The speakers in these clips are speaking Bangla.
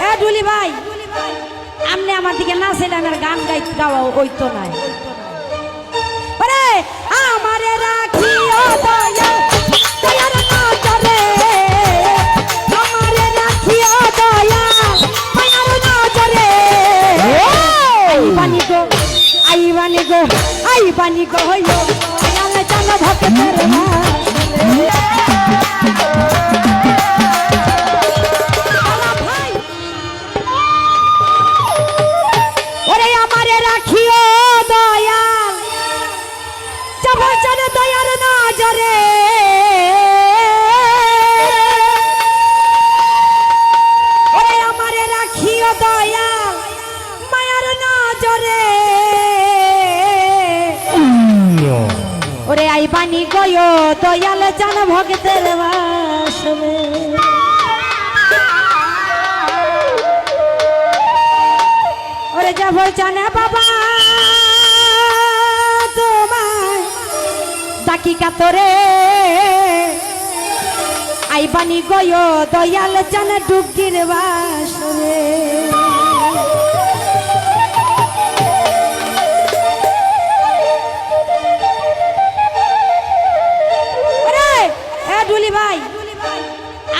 এ ডুলি ভাই আমনে আমার দিকে না ছিল আমার গান গাই গাওয়া ওই তো নাই আমারে রাখিও দয়াল দয়ার নজরে। আমারে রাখিও দয়াল মায়ার নজরে। আই বানি গো আই বানি গো আই বানি গো দয়াল জান ভক্তের ভাই রাখিও দয়াল। জানে দয়ার নজরে আমারে রাখিও দয়াল, মায়ার নজরে ওরে আই বানি গয়ো দয়াল, জান ভক্তের বাসবে যাব জানে বাবা। তোমায় ডাকি কাতরে। আইবানি গয় দয়াল জানে ডুবগির বাসরে। ভাই,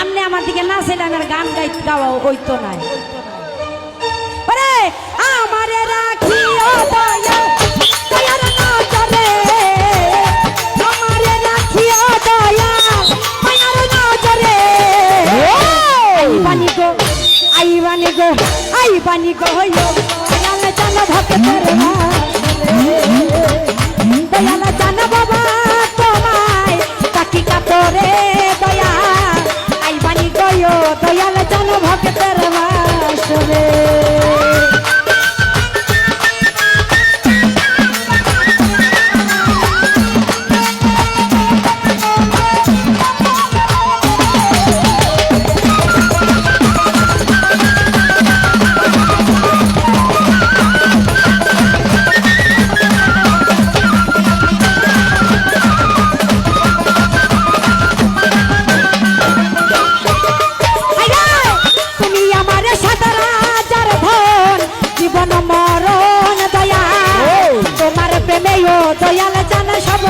আমনে আমার দিকে না ছিল আমার গান গাই গাওয়া ওই নাই। গো আই বানি গো হইল দয়াল জান ভক্তের দয়াল জান চরণ দয়া। তোমার প্রেমে ও দয়াল জান সব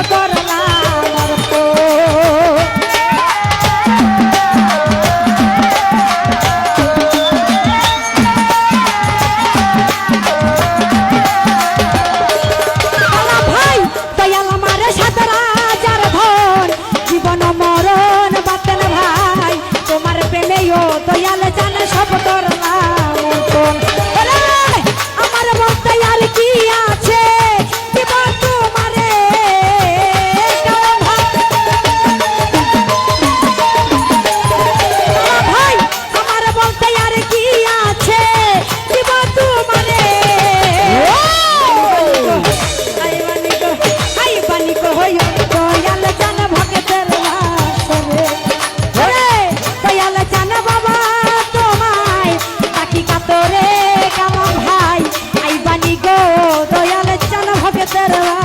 better off.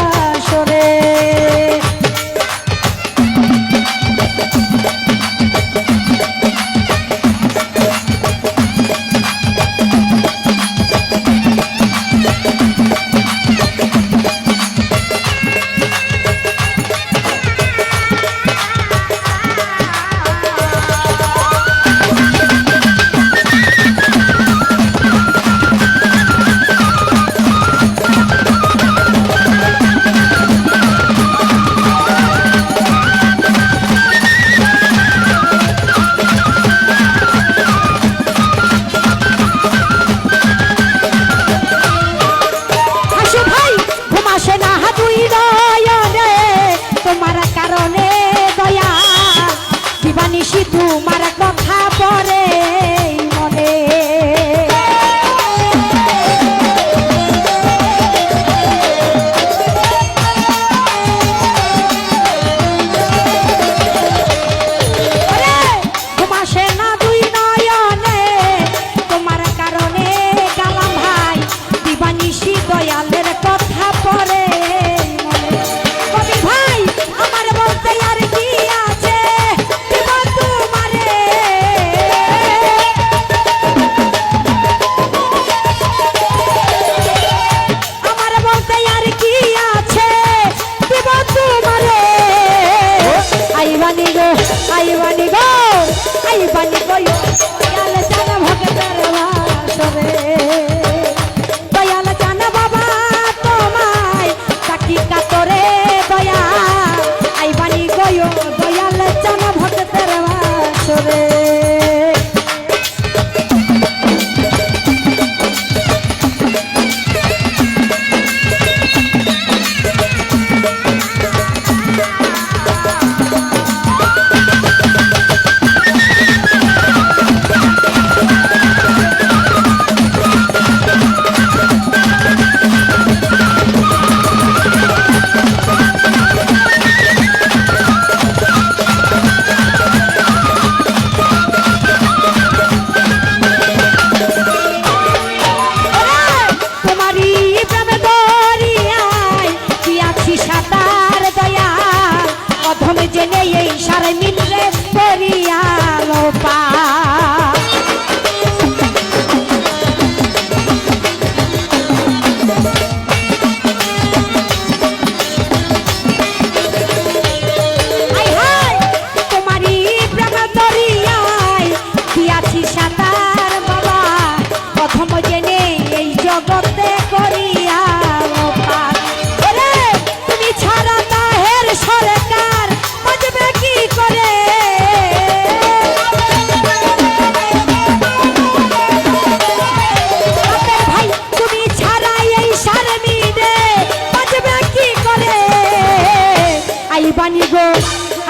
পানি কই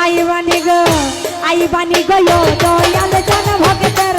আইবানি গো আইবানি গো দয়াল জন ভক্তের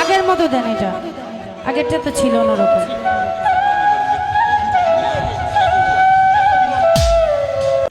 আগের মতো দেন এটা। আগেরটা তো ছিল অন্যরকম